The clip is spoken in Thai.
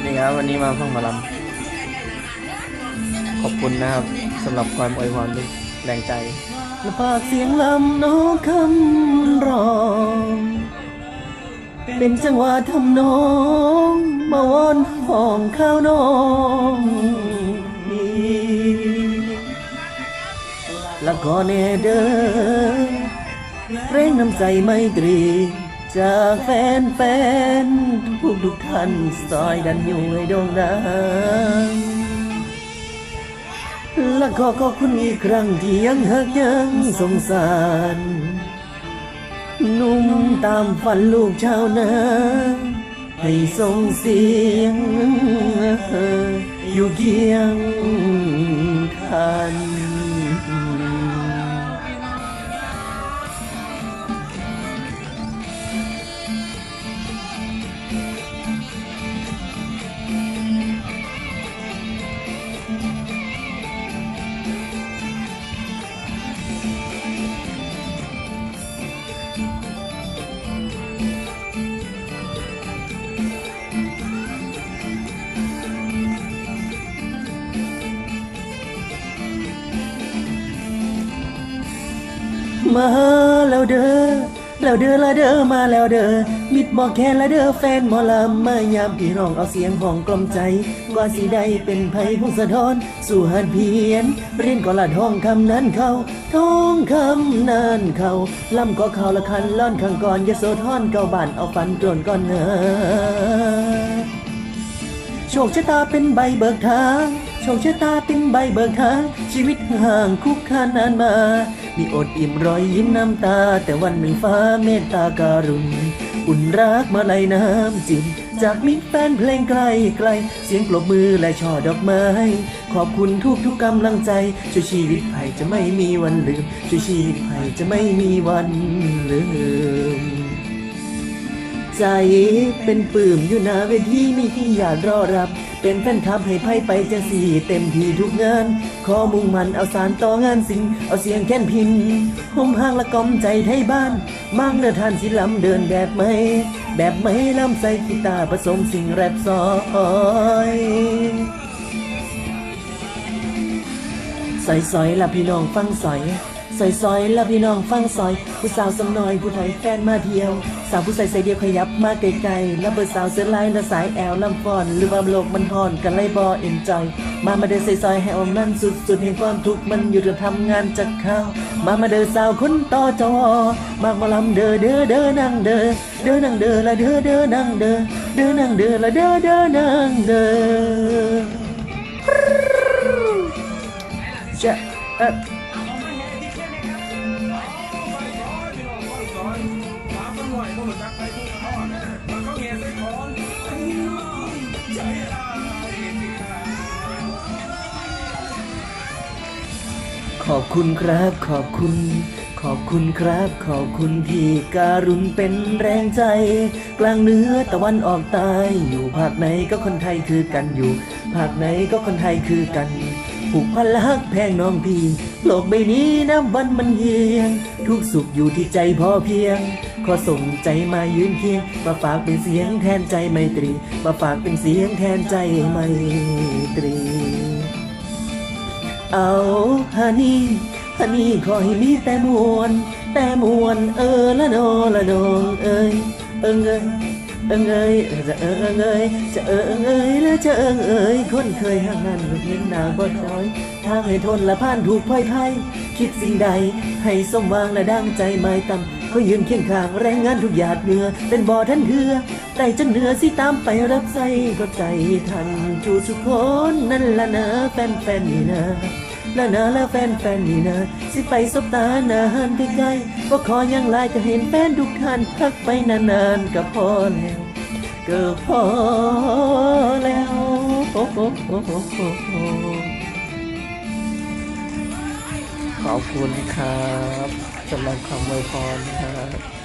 วัสดีครับวันนี้มาฟังมาลำขอบคุณนะครับสำหรับความอวยพรด้วยแรงใจและปากเสียงลำน้องคำร้อง เป็นจังหวะทำนองมาวอนห้องข้าวน้องแล้วก็เนเดอร์เร่งน้ำใจไมตรี จากแฟนแฟนๆทุกทุกๆท่านซอยดันอยู่ให้โด่งดังและขอขอบคุณอีกครั้งที่ยังหักยังสงสารนุ่มตามฝันลูกชาวนาให้ส่งเสียง อยู่เคียงท่าน มาแล้วเด้อแล้วเด้อละเด้อมาแล้วเด้อมิดบอกแค่ละเด้อแฟนหมอลำมายามพี่น้องเอาเสียงห้องกลมใจ กว่าสิได้เป็นไผพงสะท้อนสู่หันเพียนเรียนก็ละท้องคำนั้นเขาท้องคำนั้นเขาลำก็เขาละคันล่อนข้างก่อนอยาโสทอนเก่าบ้านเอาฟันโดนก่อนเนอโชคชะตาเป็นใบเบิกทาง โชคชะตาเป็นใบเบิกทาง ชีวิตห่างคุกคานนานมา มีอดอิ่มรอยยิ้มน้ำตา แต่วันหนึ่งฟ้าเมตตาการุณ อุ่นรักมาไหลน้ำจิมจากมิตรแฟนเพลงไกลไกล เสียงปรบมือและช่อดอกไม้ ขอบคุณทุกทุกกำลังใจ ช่วยชีวิตไผ่จะไม่มีวันลืม ช่วยชีวิตไผ่จะไม่มีวันลืมใจเป็นปื้มอยู่น้าเวทีมีที่อยากรอรับ เป็นแฟนคลับให้ไพ่ไปจังสี่ เต็มที่ทุกงาน ขอมุ่งมันเอาสารต่องานสิ่งเอาเสียงแค้นพินห่มห้างละกอมใจไทยบ้านมั่งเนื้อทานสิลำเดินแบบไม่แบบไม่ลำใส่กีตาร์ผสมสิ่งแรปซอยซอยซอยๆละพี่น้องฟังซอย ซอยซอยๆละพี่น้องฟังซอย ผู้สาวสำน้อยผู้ไทยแฟนมาเที่ยว สาวผู้ใส่ใส่เดียวขยับมาไกลๆแล้วเบอร์สาวเสื้อลายและสายแอลลำฟอน หรือว่าโลกมันฮอนกันไล่บอเอ็นจอย มามาเดินซอยซอยๆให้อมนั่นสุดสุดๆแห่งความทุกข์มันอยู่จะทำงานจากข้าวมามาเดินสาวคนต่อจอมากมาลำเด้อเด้อเด้อนั่งเด้อเด้อนั่งเด้อละเด้อเด้อนั่งเด้อเด้อนั่งเด้อละเด้อเด้อนั่งเด้อจะเอ่อ ขอบคุณครับ ขอบคุณ ขอบคุณครับ ขอบคุณที่การุณเป็นแรงใจ กลางเหนือตะวันออกใต้อยู่ภาคไหนก็คนไทยคือกันอยู่ภาคไหนก็คนไทยคือกันผูกพันและฮักแพงน้องพี่โลกใบนี้น้ำวันมันเฮียง ทุกสุขอยู่ที่ใจพอเพียง ขอส่งใจมายืนเคียงมาฝากเป็นเสียงแทนใจไมตรีมาฝากเป็นเสียงแทนใจไมตรี เอาฮันนี่ฮันนี่ขอให้มีแต่มวน แต่มวนเออละนอละนองเอ้ยเอิงเอ้ย เอิงเอ้ยจะเอิงเอ้ยจะเอิงเอ้ยแล้วจะเอิงเอ้ยคนเคยห่างนั้นเห็นหน้าบ่น้อยทางให้ทนละผ่านถูกพ่อยไพ่คิดสิ่งใด ให้สมหวางและดังใจไม่ต่ำเขายืนเคียงข้างแรงงานทุกหยาดเหงื่อเป็นบ่อท่านเถือแต่จนเหนือสิตามไปรับใส่ก็ใจทันจูทุกคนนั่นละนะแฟนๆนี่นะ แล้วนะแล้วแฟนแฟนนี่นะ สิไปสบตานานใกล้ๆว่าขอยังไลน์ก็เห็นแฟนทุกท่านพักไปนานๆก็พอแล้วก็พอแล้วโอ้โหขอบคุณครับสำหรับคำอวยพรครับ